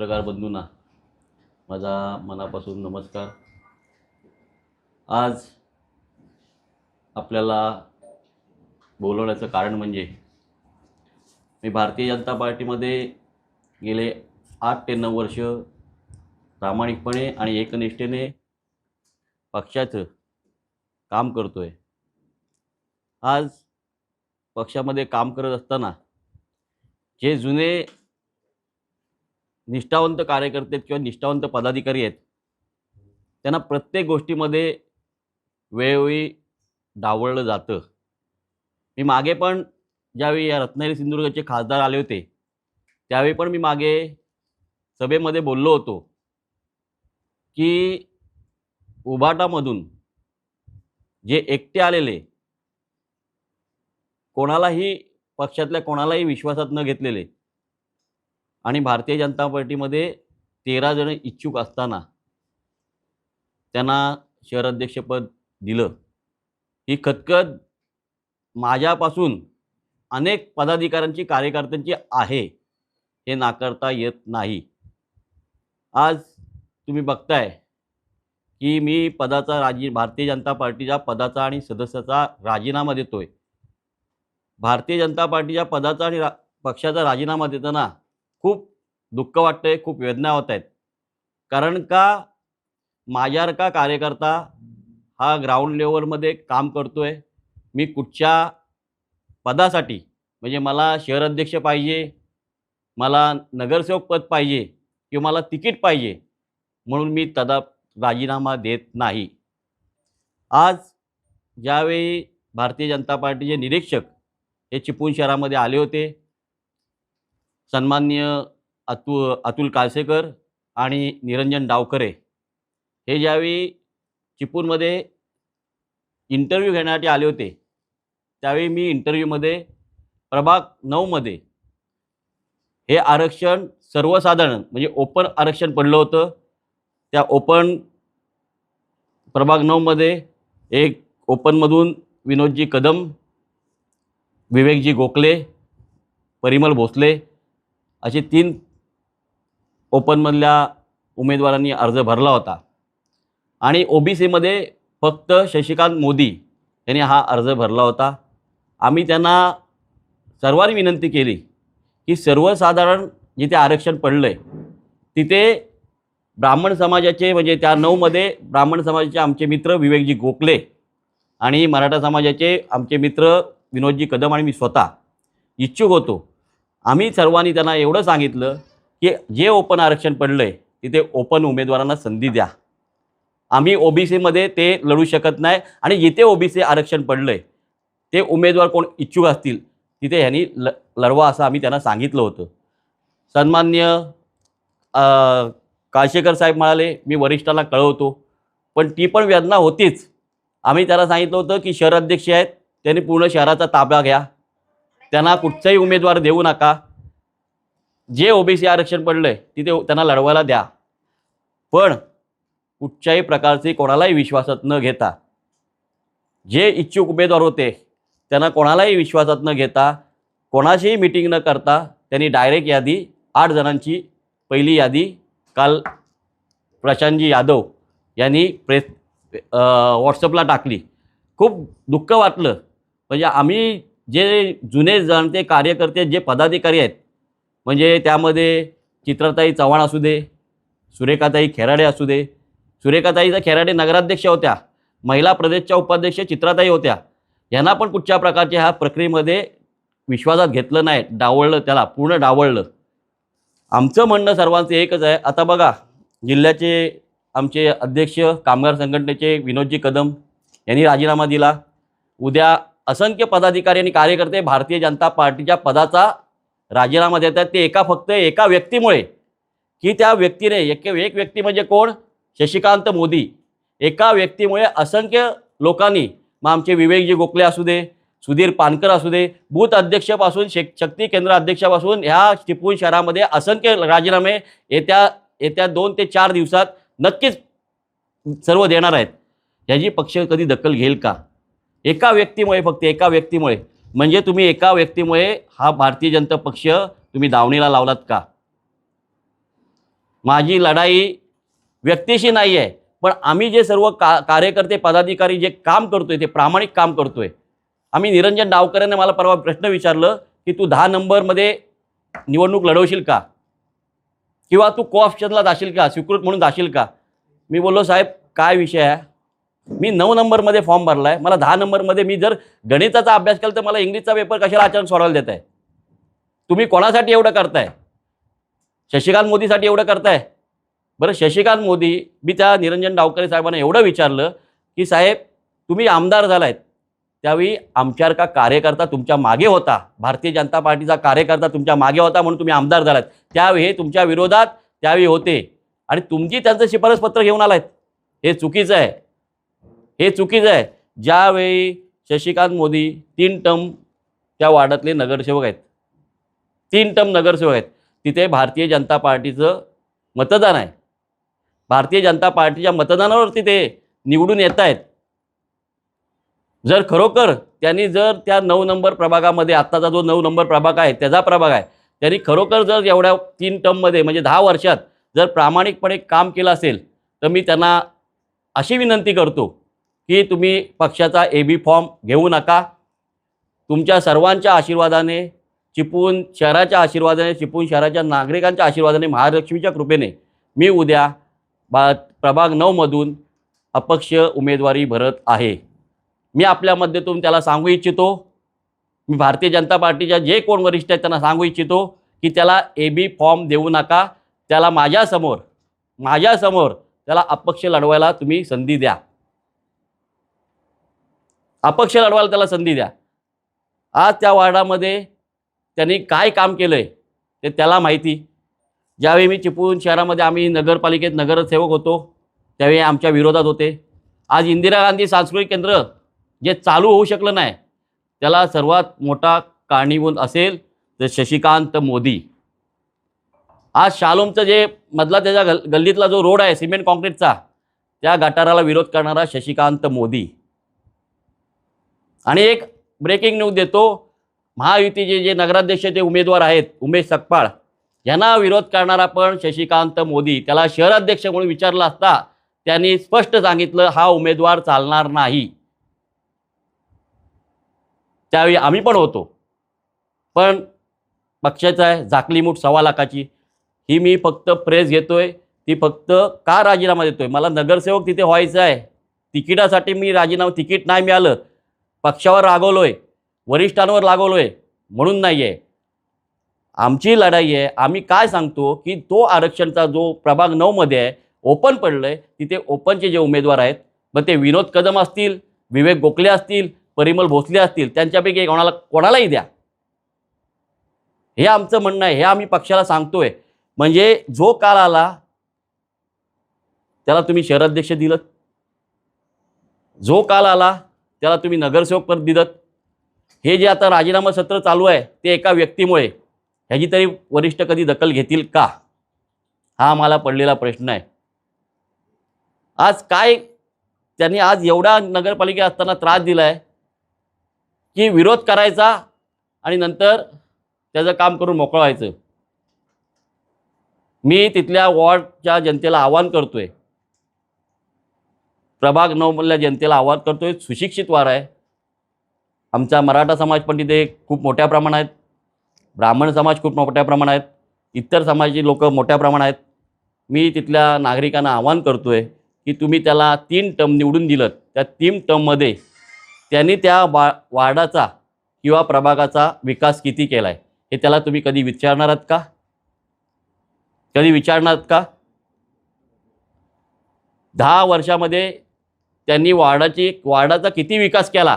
पत्रकार बंधूंना माझा मनापासून नमस्कार. आज आपल्याला बोलवण्याचं कारण म्हणजे मी भारतीय जनता पार्टीमध्ये गेले आठ ते नऊ वर्ष प्रामाणिकपणे आणि एकनिष्ठेने पक्षाचं काम करतो आहे आज पक्षामध्ये काम करत असताना जे जुने निष्ठावंत कार्यकर्ते आहेत किंवा निष्ठावंत पदाधिकारी आहेत त्यांना प्रत्येक गोष्टीमध्ये वेळोवेळी डावळलं जातं. मी मागे पण ज्यावेळी या रत्नागिरी सिंधुदुर्गचे खासदार आले होते त्यावेळी पण मी मागे सभेमध्ये बोललो होतो की उभाटामधून जे एकटे आलेले कोणालाही पक्षातल्या कोणालाही विश्वासात न घेतलेले आणि भारतीय जनता पार्टीमध्ये तेरा जण इच्छुक असताना त्यांना शहर अध्यक्षपद दिलं. ही खतखत माझ्यापासून अनेक पदाधिकाऱ्यांची कार्यकर्त्यांची आहे हे नाकारता येत नाही. आज तुम्ही बघताय की मी पदाचा राजी भारतीय जनता पार्टीच्या पदाचा आणि सदस्याचा राजीनामा देतोय. भारतीय जनता पार्टीच्या पदाचा आणि रा पक्षाचा राजीनामा देताना खूप दुःख वाटतंय खूप वेदना होत आहेत कारण का? माझ्यावर का कार्यकर्ता हा ग्राउंड लेवलमध्ये काम करतो आहे मी कुठच्या पदासाठी? म्हणजे मला शहर अध्यक्ष पाहिजे मला नगरसेवक पद पाहिजे किंवा मला तिकीट पाहिजे म्हणून मी तदा राजीनामा देत नाही. आज ज्यावेळी भारतीय जनता पार्टीचे निरीक्षक हे चिपळूण शहरामध्ये आले होते सन्मान्य अतु अतुल काळसेकर आणि निरंजन डावकरे हे ज्यावेळी चिपळूणमध्ये इंटरव्ह्यू घेण्यासाठी आले होते त्यावेळी मी इंटरव्ह्यूमध्ये प्रभाग नऊमध्ये हे आरक्षण सर्वसाधारण म्हणजे ओपन आरक्षण पडलं होतं. त्या ओपन प्रभाग नऊमध्ये एक ओपनमधून विनोदजी कदम विवेकजी गोखले परिमल भोसले असे तीन ओपनमधल्या उमेदवारांनी अर्ज भरला होता. आणि ओ बी सीमध्ये फक्त शशिकांत मोदी यांनी हा अर्ज भरला होता. आम्ही त्यांना सर्वांनी विनंती केली की सर्वसाधारण जिथे आरक्षण पडलं आहे तिथे ब्राह्मण समाजाचे म्हणजे त्या नऊमध्ये ब्राह्मण समाजाचे आमचे मित्र विवेकजी गोखले आणि मराठा समाजाचे आमचे मित्र विनोदजी कदम आणि मी स्वतः इच्छुक होतो आम्ही सर्वांनी त्यांना एवढं सांगितलं की जे ओपन आरक्षण पडलं आहे तिथे ओपन उमेदवारांना संधी द्या. आम्ही ओ बी सीमध्ये ते लढू शकत नाही आणि जिथे ओ बी सी आरक्षण पडलं आहे ते उमेदवार कोण इच्छुक असतील तिथे ह्यांनी ल लढवा असं आम्ही त्यांना सांगितलं होतं. सन्मान्य काळशेकर साहेब म्हणाले मी वरिष्ठांना कळवतो. पण ती पण वेदना होतीच. आम्ही त्याला सांगितलं होतं की शहर अध्यक्ष आहेत त्यांनी पूर्ण शहराचा ताबा घ्या. त्यांना कुठचाही उमेदवार देऊ नका. जे ओबीसी आरक्षण पडलं आहे तिथे त्यांना लढवायला द्या. पण कुठच्याही प्रकारचे कोणालाही विश्वासात न घेता जे इच्छुक उमेदवार होते त्यांना कोणालाही विश्वासात न घेता कोणाशीही मिटिंग न करता त्यांनी डायरेक्ट यादी आठ जणांची पहिली यादी काल प्रशांतजी यादव यांनी प्रेस व्हॉट्सअपला टाकली. खूप दुःख वाटलं. म्हणजे आम्ही जे जुने जाणते कार्यकर्ते जे पदाधिकारी आहेत म्हणजे त्यामध्ये चित्रताई चव्हाण असू दे सुरेखाताई खेराडे असू दे सुरेखाताईचा खेराडे नगराध्यक्ष होत्या महिला प्रदेशच्या उपाध्यक्ष चित्राताई होत्या यांना पण कुठच्या प्रकारच्या ह्या प्रक्रियेमध्ये विश्वासात घेतलं नाही डावळलं त्याला पूर्ण डावळलं. आमचं म्हणणं सर्वांचं एकच आहे आता बघा जिल्ह्याचे आमचे अध्यक्ष कामगार संघटनेचे विनोदजी कदम यांनी राजीनामा दिला. उद्या असंख्य पदाधिकारी आणि कार्यकर्ते भारतीय जनता पार्टीच्या पदाचा राजीनामा देतात ते एका फक्त एका व्यक्तीमुळे. की त्या व्यक्तीने एक एक व्यक्ती म्हणजे कोण? शशिकांत मोदी. एका व्यक्तीमुळे असंख्य लोकांनी मग आमचे विवेकजी गोखले असू दे सुधीर पानकर असू दे बूथ अध्यक्षापासून शेक शक्ती केंद्र अध्यक्षापासून ह्या चिपळूण शहरामध्ये असंख्य राजीनामे येत्या येत्या दोन ते चार दिवसात नक्कीच सर्व देणार आहेत. ह्याची पक्ष कधी दखल घेईल का? एका व्यक्तीमुळे फक्त एका व्यक्तीमुळे. म्हणजे तुम्ही एका व्यक्तीमुळे हा भारतीय जनता पक्ष तुम्ही दावणीला लावलात का? माझी लढाई व्यक्तीशी नाही आहे पण आम्ही जे सर्व का कार्यकर्ते पदाधिकारी जे काम करतोय ते प्रामाणिक काम करतोय. आम्ही निरंजन डावकरांनी मला परवा प्रश्न विचारलं की तू दहा नंबरमध्ये निवडणूक लढवशील का? किंवा तू को ऑप्शनला जाशील का? स्वीकृत म्हणून जाशील का? मी बोललो साहेब काय विषय आहे? मी नऊ नंबरमध्ये फॉर्म भरला आहे मला दहा नंबरमध्ये मी जर गणिताचा अभ्यास केला तर मला इंग्लिशचा पेपर कशाला अचानक सोडवायला देत आहे तुम्ही कोणासाठी एवढं करताय? शशिकांत मोदीसाठी एवढं करताय? बरं शशिकांत मोदी मी त्या निरंजन डावकरे साहेबांना एवढं विचारलं की साहेब तुम्ही आमदार झालायत. त्यावेळी आमच्यासारखा कार्यकर्ता तुमच्या मागे होता? भारतीय जनता पार्टीचा कार्यकर्ता तुमच्या मागे होता म्हणून तुम्ही आमदार झालात. त्यावेळी हे तुमच्या विरोधात त्यावेळी होते. आणि तुमची त्यांचं शिफारस पत्र घेऊन आलायत. हे चुकीचं आहे. हे चुकीचं आहे. ज्यावेळी शशिकांत मोदी तीन टर्म त्या वार्डातले नगरसेवक आहेत. तीन टर्म नगरसेवक आहेत. तिथे भारतीय जनता पार्टीचं मतदान आहे. भारतीय जनता पार्टीच्या मतदानावरती ते निवडून येत आहेत. जर खरोखर त्यांनी जर त्या नऊ नंबर प्रभागामध्ये आत्ताचा जो नऊ नंबर प्रभाग आहे त्याचा प्रभाग आहे त्यांनी खरोखर जर एवढ्या तीन टर्ममध्ये म्हणजे दहा वर्षात जर प्रामाणिकपणे काम केलं असेल तर मी त्यांना अशी विनंती करतो की तुम्ही पक्षाचा ए बी फॉर्म घेऊ नका. तुमच्या सर्वांच्या आशीर्वादाने चिपून शहराच्या आशीर्वादाने चिपून शहराच्या नागरिकांच्या आशीर्वादाने महालक्ष्मीच्या कृपेने मी उद्या बा प्रभाग नऊमधून अपक्ष उमेदवारी भरत आहे. मी आपल्या मध्येतून त्याला सांगू इच्छितो. मी भारतीय जनता पार्टीच्या जे कोण वरिष्ठ आहेत त्यांना सांगू इच्छितो की त्याला ए बी फॉर्म देऊ नका. त्याला माझ्यासमोर माझ्यासमोर त्याला अपक्ष लढवायला तुम्ही संधी द्या. अपक्ष लढवायला त्याला संधी द्या. आज त्या वार्डामध्ये त्यांनी काय काम केलं आहे ते त्याला माहिती. ज्यावेळी मी चिपळूण शहरामध्ये आम्ही नगरपालिकेत नगरसेवक होतो त्यावेळी आमच्या विरोधात होते. आज इंदिरा गांधी सांस्कृतिक केंद्र जे चालू होऊ शकलं नाही त्याला सर्वात मोठा कारणीभूत असेल तर शशिकांत मोदी. आज शालोमचं जे मधला त्याच्या गल्लीतला जो रोड आहे सिमेंट कॉन्क्रीटचा त्या गटाराला विरोध करणारा शशिकांत मोदी. आणि एक ब्रेकिंग न्यूज देतो. महायुतीचे जे नगराध्यक्षाचे उमेदवार आहेत उमेश सकपाळ यांना विरोध करणारा पण शशिकांत मोदी. त्याला शहराध्यक्ष म्हणून विचारला असता त्यांनी स्पष्ट सांगितलं हा उमेदवार चालणार नाही. त्यावेळी आम्ही पण होतो. पण पक्षाचं आहे झाकली मूठ सव्वा लाखाची. ही मी फक्त प्रेस घेतोय. ती फक्त का राजीनामा देतोय? मला नगरसेवक तिथे व्हायचं आहे. तिकिटासाठी मी राजीनामा तिकीट नाही मिळालं. पक्षावर रागवलोय वरिष्ठांवर लागवलोय म्हणून नाही आहे आमची लढाई आहे आम्ही काय सांगतो की तो आरक्षणचा जो प्रभाग नऊमध्ये आहे ओपन पडलं आहे तिथे ओपनचे जे उमेदवार आहेत मग ते विनोद कदम असतील विवेक गोखले असतील परिमल भोसले असतील त्यांच्यापैकी कोणाला कोणालाही द्या. हे आमचं म्हणणं आहे हे आम्ही पक्षाला सांगतोय. म्हणजे जो काल आला त्याला तुम्ही शहराध्यक्ष दिलं. जो काल आला त्याला तुम्ही नगरसेवक पद दिलं. हे जे आता राजीनामा सत्र चालू आहे ते एका व्यक्तीमुळे ह्याची तरी वरिष्ठ कधी दखल घेतील का? हा आम्हाला पडलेला प्रश्न आहे. आज काय त्यांनी आज एवढा नगरपालिका असताना त्रास दिला आहे की विरोध करायचा आणि नंतर त्याचं काम करून मोकळं व्हायचं. मी तिथल्या वॉर्डच्या जनतेला आवाहन करतोय प्रभाग नऊमधल्या जनतेला आवाहन करतोय. सुशिक्षित वार आहे. आमचा मराठा समाज पण तिथे खूप मोठ्या प्रमाणात ब्राह्मण समाज खूप मोठ्या प्रमाणात आहेत. इतर समाजाची लोक मोठ्या प्रमाणात आहेत. मी तिथल्या नागरिकांना आवाहन करतोय की तुम्ही त्याला तीन टर्म निवडून दिलं त्या तीन टर्ममध्ये त्यांनी त्या वा वार्डाचा किंवा प्रभागाचा विकास किती केला आहे हे त्याला तुम्ही कधी विचारणार आहात का? कधी विचारणार आहात का? दहा वर्षामध्ये त्यांनी वार्डाची वार्डाचा किती विकास केला?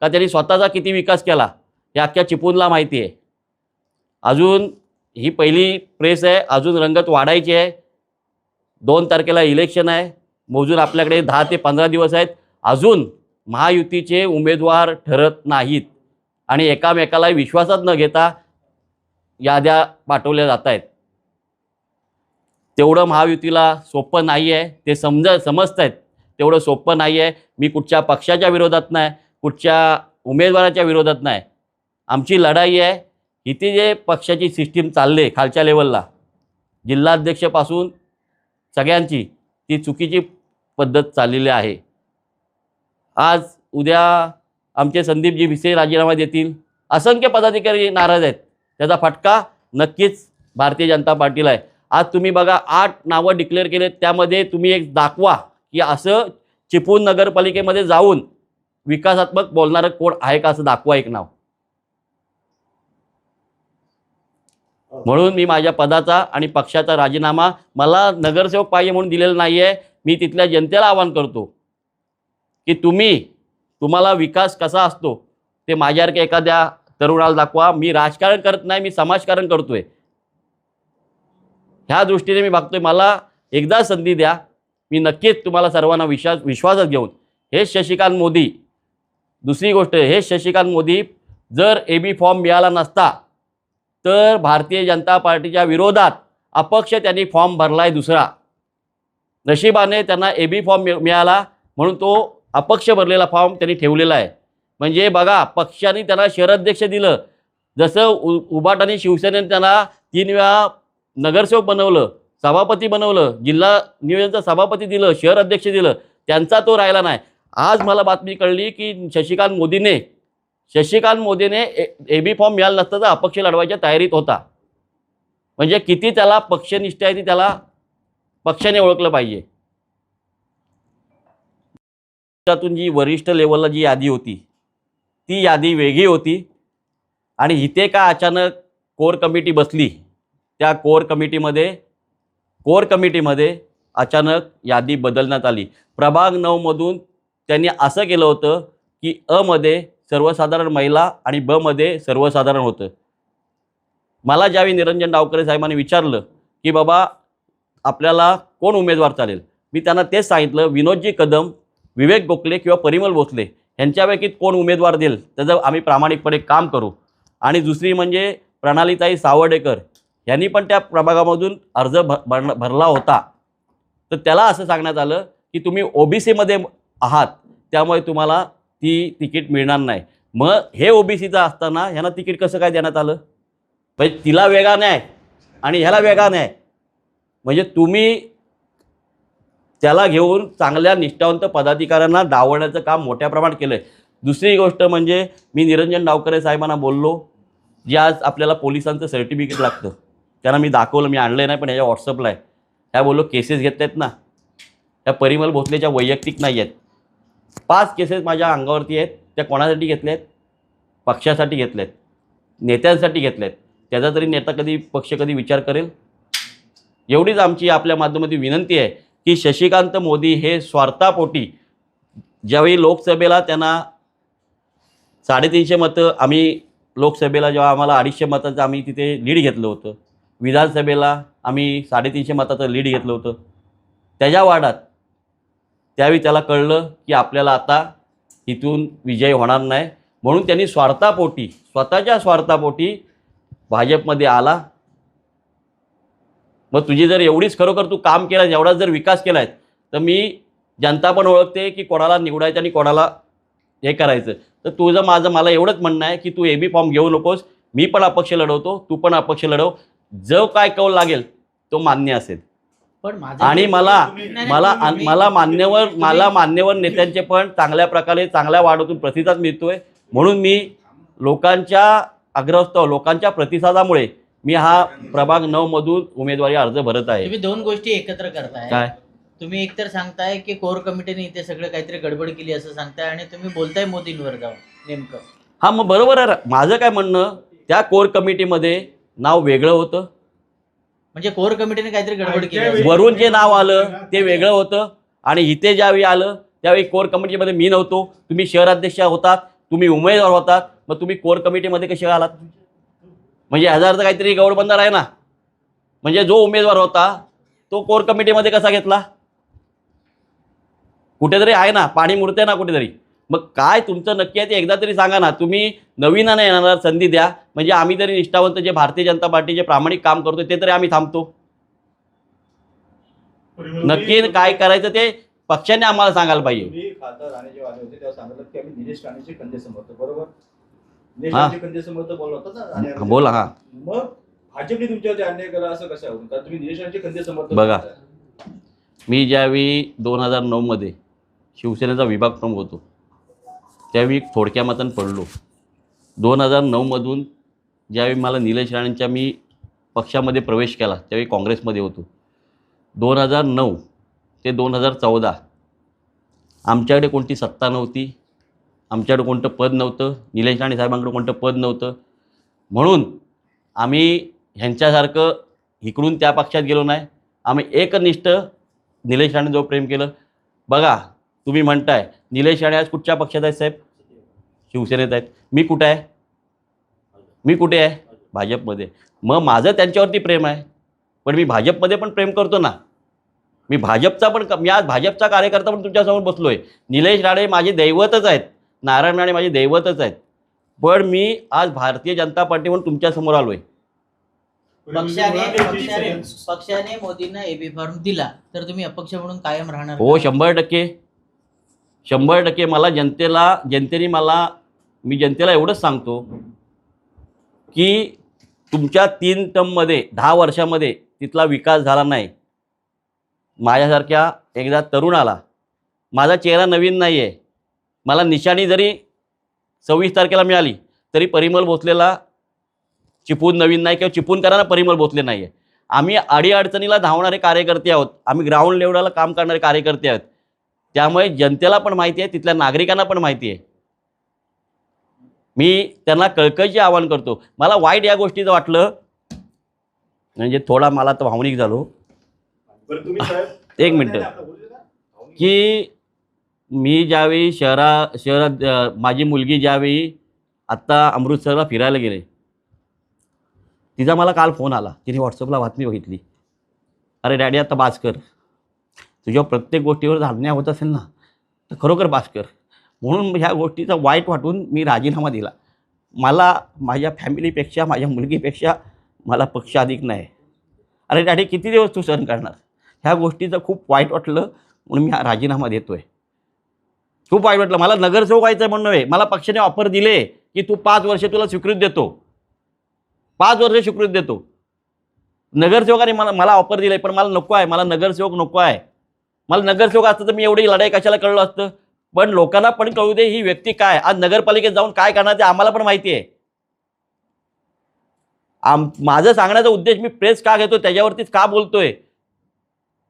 का त्यांनी स्वतःचा किती विकास केला? हे अख्ख्या चिपूनला माहिती आहे. अजून ही पहिली प्रेस आहे. अजून रंगत वाढायची आहे. दोन तारखेला इलेक्शन आहे. मोजून आपल्याकडे दहा ते पंधरा दिवस आहेत. अजून महायुतीचे उमेदवार ठरत नाहीत. आणि एकामेकाला विश्वासात न घेता याद्या पाठवल्या जात आहेत. तेवढं महायुतीला सोपं नाही आहे ते समज समजत आहेत तेवढं सोपं नाही आहे मी कुठच्या पक्षाच्या विरोधात नाही कुठच्या उमेदवाराच्या विरोधात नाही. आमची लढाई आहे. इथे जे पक्षाची सिस्टीम चालली खालच्या लेवलला जिल्हाध्यक्षपासून सगळ्यांची ती चुकीची पद्धत चाललेली आहे. आज उद्या आमचे संदीपजी भिसे राजीनामा देतील. असंख्य पदाधिकारी नाराज आहेत. त्याचा फटका नक्कीच भारतीय जनता पार्टीला आहे. आज तुम्ही बघा आठ नावं डिक्लेअर केलेत. त्यामध्ये तुम्ही एक दाखवा. की असं चिपळूण नगरपालिकेमध्ये जाऊन विकासात्मक बोलणारं कोण आहे का असं दाखवा एक नाव. म्हणून मी माझ्या पदाचा आणि पक्षाचा राजीनामा मला नगरसेवक पाहिजे म्हणून दिलेला नाही आहे मी तिथल्या जनतेला आवाहन करतो की तुम्ही तुम्हाला विकास कसा असतो ते माझ्यासारख्या एखाद्या तरुणाला दाखवा. मी राजकारण करत नाही मी समाजकारण करतोय. ह्या दृष्टीने मी बघतोय. मला एकदा संधी द्या. मी नक्कीच तुम्हाला सर्वांना विश्वास विश्वासात घेऊन. हे शशिकांत मोदी. दुसरी गोष्ट हे शशिकांत मोदी जर ए बी फॉर्म मिळाला नसता तर भारतीय जनता पार्टीच्या विरोधात अपक्ष त्यांनी फॉर्म भरला आहे दुसरा. नशिबाने त्यांना ए बी फॉर्म मिळाला म्हणून तो अपक्ष भरलेला फॉर्म त्यांनी ठेवलेला आहे. म्हणजे बघा पक्षाने त्यांना शहराध्यक्ष दिलं. जसं उ उबाटाने शिवसेनेने त्यांना तीन वेळा नगरसेवक बनवलं. सभापती बनवलं जिल्हा नियोजनचं सभापती दिलं शहर अध्यक्ष दिलं त्यांचा तो राहिला नाही. आज मला बातमी कळली की शशिकांत मोदीने शशिकांत मोदीने ए बी फॉर्म मिळाला नसता तर अपक्ष लढवायच्या तयारीत होता. म्हणजे किती त्याला पक्षनिष्ठ आहे ती त्याला पक्षाने ओळखलं पाहिजे. त्यातून जी वरिष्ठ लेवलला जी यादी होती ती यादी वेगळी होती. आणि इथे का अचानक कोर कमिटी बसली त्या कोर कमिटीमध्ये कोर कमिटीमध्ये अचानक यादी बदलण्यात आली. प्रभाग नऊमधून त्यांनी असं केलं होतं की अमध्ये सर्वसाधारण महिला आणि ब मध्ये सर्वसाधारण होतं. मला ज्यावेळी निरंजन डावकरे साहेबांनी विचारलं की बाबा आपल्याला कोण उमेदवार चालेल? मी त्यांना तेच सांगितलं विनोदजी कदम विवेक गोखले किंवा परिमल भोसले यांच्यापैकी कोण उमेदवार देईल? त्याचं आम्ही प्रामाणिकपणे काम करू. आणि दुसरी म्हणजे प्रणालीताई सावर्डेकर यांनी पण त्या प्रभागामधून अर्ज भर भरला होता. तर त्याला असं सांगण्यात आलं की तुम्ही ओबीसीमध्ये आहात त्यामुळे तुम्हाला ती तिकीट मिळणार नाही. मग हे ओबीसीचं असताना ह्यांना तिकीट कसं काय देण्यात आलं? म्हणजे तिला वेगळा न्याय आणि ह्याला वेगळा न्याय. म्हणजे तुम्ही त्याला घेऊन चांगल्या निष्ठावंत पदाधिकाऱ्यांना डावण्याचं काम मोठ्या प्रमाणात केलं आहे दुसरी गोष्ट म्हणजे मी निरंजन डावकरे साहेबांना बोललो जे आज आपल्याला पोलिसांचं सर्टिफिकेट लागतं. त्यांना मी दाखवलं मी आणलं नाही पण ह्याच्या व्हॉट्सअपला आहे. त्या बोललो केसेस घेत आहेत ना. त्या परिमल भोसलेच्या वैयक्तिक नाही आहेत. पाच केसेस माझ्या अंगावरती आहेत त्या कोणासाठी घेतल्या आहेत पक्षासाठी घेतल्या आहेत नेत्यांसाठी घेतल्या आहेत त्याचा तरी नेता कधी पक्ष कधी विचार करेल? एवढीच आमची आपल्या माध्यमातून विनंती आहे की शशिकांत मोदी हे स्वार्थापोटी ज्यावेळी लोकसभेला त्यांना साडेतीनशे मतं आम्ही लोकसभेला जेव्हा आम्हाला अडीचशे मताचं आम्ही तिथे लीड घेतलं होतं विधानसभेला आम्ही साडेतीनशे मताचं लीड घेतलं होतं. त्याच्या वाढात त्यावेळी त्याला कळलं की आपल्याला आता इथून विजय होणार नाही. म्हणून त्यांनी स्वार्थापोटी स्वतःच्या स्वार्थापोटी भाजपमध्ये आला. मग तुझी जर एवढीच खरोखर तू काम केलं एवढा जर विकास केला आहे तर मी जनता पण ओळखते की कोणाला निवडायचं आणि कोणाला हे करायचं. तर तुझं माझं मला एवढंच म्हणणं आहे की तू ए बी फॉर्म घेऊ नकोस. मी पण अपक्ष लढवतो तू पण अपक्ष लढव. जो काय कौल लागेल तो मान्य असेल. पण माझं आणि मला नाही, मला तुम्ही- मला मान्यवर मला मान्यवर नेत्यांचे पण चांगल्या प्रकारे चांगल्या वाढवतून प्रतिसाद मिळतोय. म्हणून मी लोकांच्या आग्रहस्तव लोकांच्या प्रतिसादामुळे मी हा प्रभाग नऊ मधून उमेदवारी अर्ज भरत आहे. तुम्ही दोन गोष्टी एकत्र करताय. काय? तुम्ही एकतर सांगताय की कोर कमिटीने इथे सगळं काहीतरी गडबड केली असं सांगताय आणि तुम्ही बोलताय मोदींवर जाऊन नेमकं. हा मग बरोबर आहे. माझं काय म्हणणं त्या कोर कमिटीमध्ये नाव वेगळं होतं. म्हणजे कोर कमिटीने काहीतरी गडबड केली. वरून जे नाव आलं ते वेगळं होतं. आणि इथे ज्यावेळी आलं त्यावेळी कोर कमिटीमध्ये मी नव्हतो. तुम्ही शहराध्यक्ष होतात तुम्ही उमेदवार होतात मग तुम्ही कोर कमिटीमध्ये कसे आलात? म्हणजे ह्याचा अर्थ काहीतरी गौरबंदार आहे ना. म्हणजे जो उमेदवार होता तो कोर कमिटीमध्ये कसा घेतला? कुठेतरी आहे ना पाणी मुरते ना कुठेतरी. मग काय तुमचं नक्की आहे ते एकदा तरी सांगा ना. तुम्ही नवीनानं येणारा संधी द्या. म्हणजे आम्ही तरी निष्ठावंत जे भारतीय जनता पार्टीचे प्रामाणिक काम करतो ते तरी आम्ही थांबतो. नक्की काय करायचं ते पक्षाने आम्हाला सांगायला पाहिजे. बोला हा. मग भाजपने तुमच्यावरती अन्याय करा असं कसं आहे कारण तुम्ही निलेश राणेचे खंदे समर्थक बघा. मी ज्यावेळी दोन हजार नऊमध्ये शिवसेनेचा विभाग प्रमुख होतो त्यावेळी थोडक्या मतान पडलो दोन हजार नऊमधून ज्यावेळी मला निलेश राणेंच्या मी पक्षामध्ये प्रवेश केला त्यावेळी काँग्रेसमध्ये होतो. दोन हजार नऊ ते दोन हजार चौदा आमच्याकडे कोणती सत्ता नव्हती आमच्याकडे कोणतं पद नव्हतं निलेश राणे साहेबांकडे कोणतं पद नव्हतं. म्हणून आम्ही ह्यांच्यासारखं इकडून त्या पक्षात गेलो नाही. आम्ही एकनिष्ठ निलेश राणेजवळ प्रेम केलं. बघा तुम्ही म्हणताय. निलेश राणे आज कुठच्या पक्षात आहेत साहेब? शिवसेनेत आहेत. मी कुठे आहे? मी कुठे आहे? भाजपमध्ये. मग माझं त्यांच्यावरती प्रेम आहे. पण मी भाजपमध्ये पण प्रेम करतो ना. मी भाजपचा पण मी आज भाजपचा कार्यकर्ता पण तुमच्यासमोर बसलो आहे निलेश राणे माझे दैवतच आहेत. नारायण राणे माझे दैवतच आहेत. पण मी आज भारतीय जनता पार्टी म्हणून तुमच्यासमोर आलो आहे पक्षाने पक्षाने मोदींना एबी फॉर्म दिला. तर तुम्ही अपक्ष म्हणून कायम राहणार हो? शंभर टक्के. शंभर टक्के मला जनतेला जनतेने मला मी जनतेला एवढंच सांगतो की तुमच्या तीन टर्ममध्ये दहा वर्षामध्ये तिथला विकास झाला नाही. माझ्यासारख्या एकदा तरुणाला माझा चेहरा नवीन नाही आहे मला निशाणी जरी सव्वीस तारखेला मिळाली तरी परिमल भोसलेला चिपून नवीन नाही किंवा चिपून करायला परिमल भोसले नाही आहे आम्ही अडीअडचणीला धावणारे कार्यकर्ते आहोत. आम्ही ग्राउंड लेवलला काम करणारे कार्यकर्ते आहोत. त्यामुळे जनतेला पण माहिती आहे तिथल्या नागरिकांना पण माहिती आहे. मी त्यांना कळकळीचे आवाहन करतो. मला वाईट या गोष्टीचं वाटलं. म्हणजे थोडा मला तर भावनिक झालो. एक मिनिटं. की मी ज्यावेळी शहरा शहरात माझी मुलगी ज्यावेळी आत्ता अमृतसरला फिरायला गेले तिचा मला काल फोन आला. तिने व्हॉट्सअपला बातमी बघितली. अरे डॅडी आता बास कर. तुझ्या प्रत्येक गोष्टीवर धाडण्या होत असेल ना तर खरोखर भास्कर. कर म्हणून ह्या गोष्टीचा वाईट वाटून मी राजीनामा दिला. मला माझ्या फॅमिलीपेक्षा माझ्या मुलगीपेक्षा मला पक्ष अधिक नाही. अरे डॅडी किती दिवस तू सहन करणार? ह्या गोष्टीचं खूप वाईट वाटलं म्हणून मी हा राजीनामा देतोय. खूप वाईट वाटलं. मला नगरसेवक व्हायचं म्हणणं आहे मला पक्षाने ऑफर दिले की तू पाच वर्ष तुला स्वीकृत देतो. पाच वर्ष स्वीकृत देतो. नगरसेवकाने मला मला ऑफर दिले पण मला नको आहे मला नगरसेवक नको आहे. मला नगरसेवक असतं तर मी एवढी लढाई कशाला कळलं असतं? पण लोकांना पण कळू दे ही व्यक्ती काय? आज नगरपालिकेत जाऊन काय करणार ते आम्हाला पण माहिती आहे. आम माझं सांगण्याचा उद्देश मी प्रेस का घेतो त्याच्यावरतीच का बोलतोय?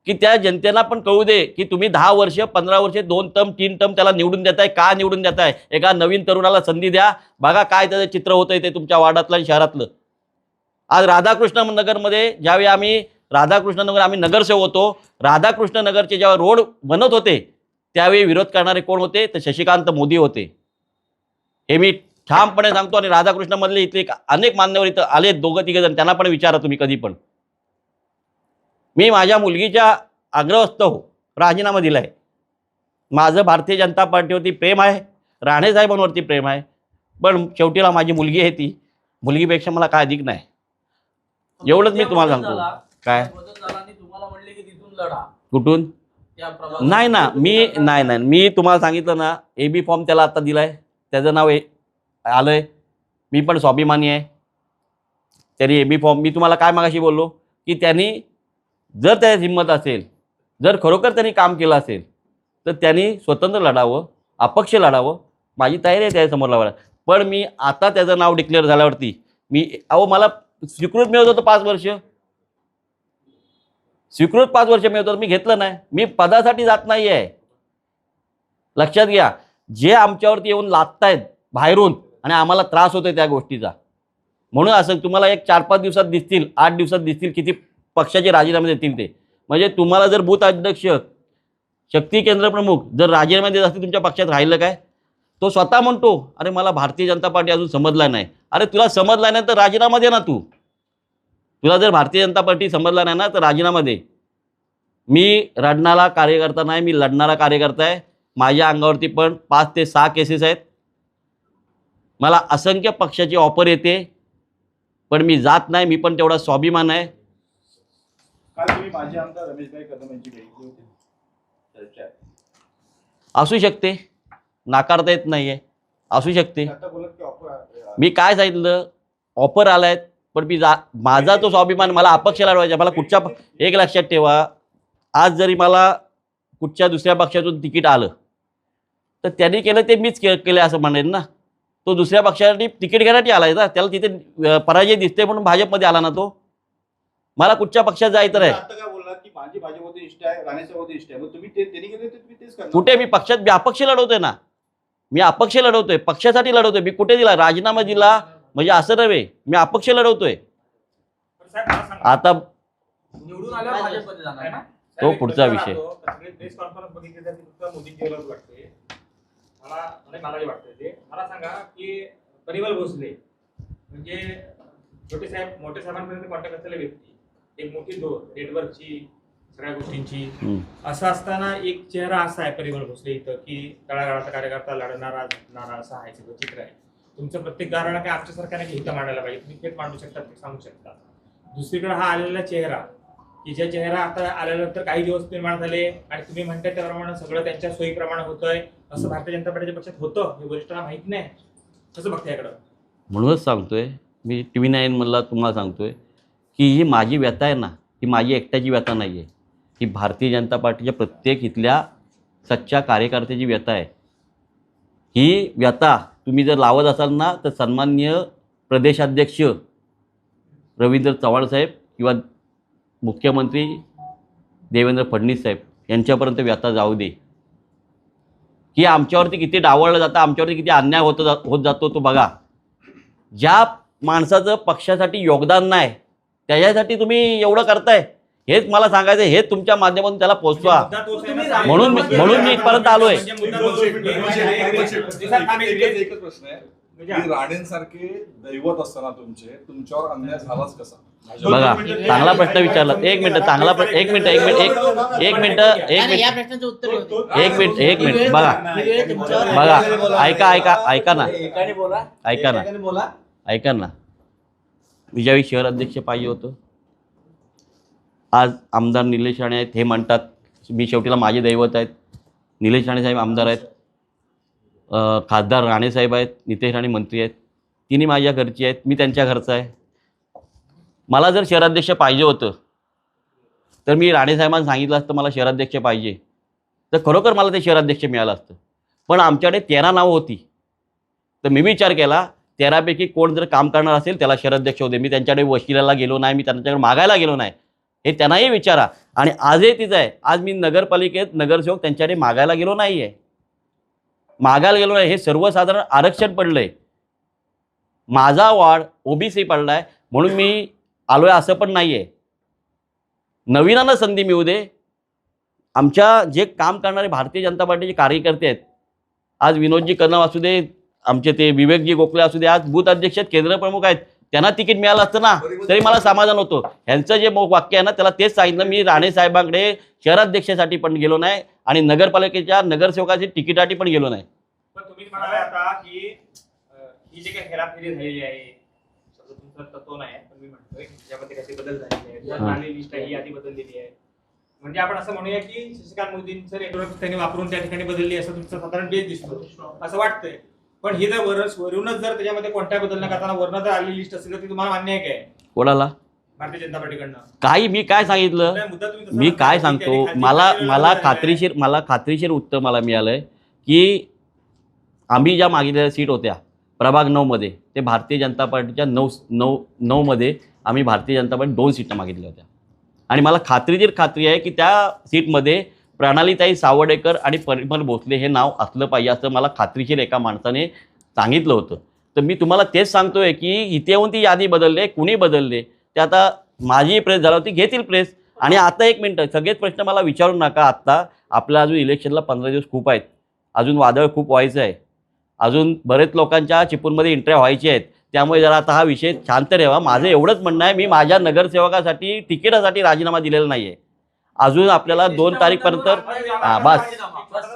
की त्या जनतेला पण कळू दे की तुम्ही दहा वर्ष पंधरा वर्ष दोन टर्म तीन टर्म त्याला निवडून देताय का निवडून देताय? एका नवीन तरुणाला संधी द्या. बघा काय त्याचं चित्र होतंय ते तुमच्या वार्डातलं आणि शहरातलं. आज राधाकृष्ण नगरमध्ये ज्यावेळी आम्ही राधाकृष्णनगर आम्ही नगरसेवक होतो. राधाकृष्णनगरचे जेव्हा रोड बनत होते त्यावेळी विरोध करणारे कोण होते? तर शशिकांत मोदी होते. हे मी ठामपणे सांगतो आणि राधाकृष्णमधले इथले अनेक मान्यवर इथं आले दोघं तिघं जण त्यांना पण विचारा तुम्ही कधी पण. मी माझ्या मुलगीच्या आग्रहस्तव हो, राजीनामा दिला आहे माझं भारतीय जनता पार्टीवरती प्रेम आहे राणेसाहेबांवरती प्रेम आहे. पण शेवटीला माझी मुलगी आहे ती. मुलगीपेक्षा मला काय अधिक नाही. एवढंच मी तुम्हाला सांगतो. काय? कुठून? नाही ना मी नाही नाही. मी तुम्हाला सांगितलं ना ए बी फॉर्म त्याला आता दिला आहे त्याचं नाव ए आलं आहे मी पण स्वाभिमानी आहे. त्यांनी ए बी फॉर्म मी तुम्हाला काय मागाशी बोललो की त्यांनी जर त्यात हिंमत असेल जर खरोखर त्यांनी काम केलं असेल तर त्यांनी स्वतंत्र लढावं अपक्ष लढावं. माझी तयारी आहे त्याच्यासमोर लावायला. पण मी आता त्याचं नाव डिक्लेअर झाल्यावरती मी अहो मला स्वीकृत मिळत होतं पाच वर्ष. स्वीकृत पाच वर्ष मिळतो मी घेतलं नाही. मी पदासाठी जात नाही आहे लक्षात घ्या जे आमच्यावरती येऊन लादतायत बाहेरून आणि आम्हाला त्रास होतोय त्या गोष्टीचा. म्हणून असं तुम्हाला एक चार पाच दिवसात दिसतील आठ दिवसात दिसतील किती पक्षाचे राजीनामे देतील ते. म्हणजे तुम्हाला जर बूथ अध्यक्ष शक्ती केंद्र प्रमुख जर राजीनामे देत असतील तुमच्या पक्षात राहिलं काय? तो स्वतः म्हणतो अरे मला भारतीय जनता पार्टी अजून समजला नाही. अरे तुला समजला नाही तर राजीनामा दे ना तू. तुला जर भारतीय जनता पार्टी समजला नाही ना तर राजीनामा दे. मी रडणारा कार्यकर्ता नाही मी लढणारा कार्यकर्ता आहे. माझ्या अंगावरती पण पाच ते सहा केसेस आहेत. मला असंख्य पक्षाची ऑफर येते पण मी जात नाही मी पण तेवढा स्वाभिमान आहे. असू शकते. नाकारता येत नाही आहे असू शकते. मी काय सांगितलं? ऑफर आला आहेत पण मी जा माझा तो स्वाभिमान मला अपक्ष लढवायचा मला कुठच्या एक लक्षात ठेवा आज जरी मला कुठच्या दुसऱ्या पक्षातून तिकीट आलं तर त्यांनी केलं ते मीच के केलं असं म्हणेन ना. तो दुसऱ्या पक्षासाठी तिकीट घेण्यासाठी आलाय ना. त्याला तिथे पराजय दिसते म्हणून भाजपमध्ये आला ना तो. मला कुठच्या पक्षात जायचं आहे आहे. आहे कुठे मी पक्षात मी अपक्ष लढवतोय ना. मी अपक्ष लढवतोय पक्षासाठी लढवतोय. मी कुठे दिला? राजीनामा दिला. म्हणजे असं नव्हे मी अपक्ष लढवतोय. आता निवडून आल्यावर भाजपमध्ये जाणार. ना? तो पुढचा विषय. प्रेस कॉन्फरन्स बघितली तर ती फक्त मोदींच्यावरच वाटते. मला मला वाटतं ते. मला सांगा की परिमल भोसले म्हणजे छोटे साहेब मोठ्या साहेबांपर्यंत कॉन्टॅक्ट असलेल्या व्यक्ती एक मोठी दोर नेटवर्कची सगळ्या गोष्टींची. असं असताना एक चेहरा असा आहे परिमल भोसले इथं की तळागाळाचा कार्यकर्ता लढणारा झटणारा असा आहे सगळं चित्र आहे. तुमचं प्रत्येक गाराला काय आमच्या सरकारने हित मांडायला पाहिजे. तुम्ही थेट मांडू शकता ते सांगू शकता. दुसरीकडे हा आलेला चेहरा की ज्या चेहरा आता आल्यानंतर काही दिवस निर्माण झाले आणि तुम्ही म्हणताय त्याप्रमाणे सगळं त्यांच्या सोयीप्रमाणे होतंय असं भारतीय जनता पार्टीच्या पक्षात होतं? हे वरिष्ठांना माहीत नाही. कसं बघता याकडं? म्हणूनच सांगतोय मी टी व्ही नाईनमधला तुम्हाला सांगतोय की ही माझी व्यथा आहे ना ही माझी एकट्याची व्यथा नाही आहे ही भारतीय जनता पार्टीच्या प्रत्येक इथल्या सच्च्या कार्यकर्त्याची व्यथा आहे. ही व्यथा तुम्ही जर लावत असाल ना तर सन्मान्य प्रदेशाध्यक्ष रवींद्र चव्हाण साहेब किंवा मुख्यमंत्री देवेंद्र फडणवीस साहेब यांच्यापर्यंत व्यथा जाऊ दे. की आमच्यावरती किती डावळलं जातं आमच्यावरती किती अन्याय होत जा होत जातो तो बघा. ज्या माणसाचं पक्षासाठी योगदान नाही त्याच्यासाठी तुम्ही एवढं करताय. हेच मला सांगायचं आहे, हेच तुमच्या माध्यमातून त्याला ना, साहेब. म्हणून म्हणून मी इथपर्यंत आलोय. म्हणजे मुद्दा तोच आहे. म्हणजे की राणेंसारखे दैवत असताना तुमचे तुमच्यावर अन्याय झालाच कसा? बघा चांगला प्रश्न विचारला. एक मिनिट चांगला एक मिनिट एक मिनिट एक एक मिनिट एक मिनिट. प्रश्नाचं उत्तर होतं. एक मिनिट एक ही मिनिट बघा ही. बघा ऐका ऐका ऐका ना. ऐका ना. एकाने बोला. ऐका ना. मी ज्यावेळी शहर अध्यक्ष पाहिजे होतं आज आमदार निलेश राणे आहेत हे म्हणतात मी शेवटीला माझे दैवत आहेत निलेश राणे साहेब आमदार आहेत खासदार राणे साहेब आहेत नितेश राणे मंत्री आहेत तिन्ही माझ्या घरची आहेत मी त्यांच्या घरचा आहे. मला जर शहराध्यक्ष पाहिजे होतं तर मी राणे साहेबांना सांगितलं असतं मला शहराध्यक्ष पाहिजे तर खरोखर मला ते शहराध्यक्ष मिळालं असतं. पण आमच्याकडे तेरा नावं होती. तर मी विचार केला तेरापैकी कोण जर काम करणार असेल त्याला शहराध्यक्ष होते मी त्यांच्याकडे वशिलाला गेलो नाही मी त्यांच्याकडे मागायला गेलो नाही. हे त्यांनाही विचारा. आणि आजही तिचं आहे. आज मी नगरपालिकेत नगरसेवक त्यांच्याकडे मागायला गेलो नाही आहे मागायला गेलो नाही. हे सर्वसाधारण आरक्षण पडलं आहे माझा वाढ ओबीसी पडला आहे म्हणून मी आलो आहे असं पण नाही आहे नवीनांना संधी मिळू दे. आमच्या जे काम करणारे भारतीय जनता पार्टीचे कार्यकर्ते आहेत. आज विनोदजी कदम असू दे आमचे ते विवेकजी गोखले असू दे आज बूथ अध्यक्ष केंद्र प्रमुख आहेत. त्यांना तिकीट मिळालं असतं ना तरी मला समाधान होतं. ह्यांचं जे मो- वाक्य आहे ना त्याला तेच सांगितलं. मी राणे साहेबांकडे शहराध्यक्षासाठी पण गेलो नाही आणि नगरपालिकेच्या नगरसेवकाची तिकिटासाठी पण गेलो नाही. म्हणजे आपण असं म्हणूया की शशिकांत मोदींचं नेटवर्क त्यांनी वापरून त्या ठिकाणी बदलली असं तुमचा साधारण बेस दिसतो. असं वाटतंय. पण ही जर वरच वरूनच जर त्याच्यामध्ये कोणत्या बदल न करताना वरनं जर आली लिस्ट असेल तर ती तुम्हाला मान्य आहे काय? कोणाला? भारतीय जनता पार्टीकडनं. काही मी काय सांगितलं? नाही, मुद्दा तुम्ही तसा मी काय की सांगतो? त्यांनी मला मला आहे. खात्रीशीर मला खात्रीशीर उत्तर मला मिळालं आहे की आम्ही ज्या मागितलेल्या सीट होत्या प्रभाग नऊमध्ये ते भारतीय जनता पार्टीच्या नऊ नऊ नऊमध्ये आम्ही भारतीय जनता पार्टी दोन सीटा मागितल्या होत्या. आणि मला खात्रीशीर खात्री आहे की त्या सीटमध्ये प्रणालीताई सावडेकर आणि परिमल भोसले हे नाव असलं पाहिजे असं मला खात्रीशीर एका माणसाने सांगितलं होतं. तर मी तुम्हाला तेच सांगतोय की इथे येऊन ती यादी बदलले कुणी बदलले ते आता माझी प्रेस झाला होती घेतील प्रेस. आणि आता एक मिनटं सगळेच प्रश्न मला विचारू नका आत्ता. आपल्या अजून इलेक्शनला पंधरा दिवस खूप आहेत. अजून वादळ खूप व्हायचं आहे. अजून बरेच लोकांच्या चिपूनमध्ये इंटरव्ह्यू व्हायचे आहेत. त्यामुळे जरा आता हा विषय शांत ठेवा. माझं एवढंच म्हणणं आहे मी माझ्या नगरसेवकासाठी तिकिटासाठी राजीनामा दिलेला नाही आहे अजून आपल्याला दोन तारीखपर्यंत हां बस. बस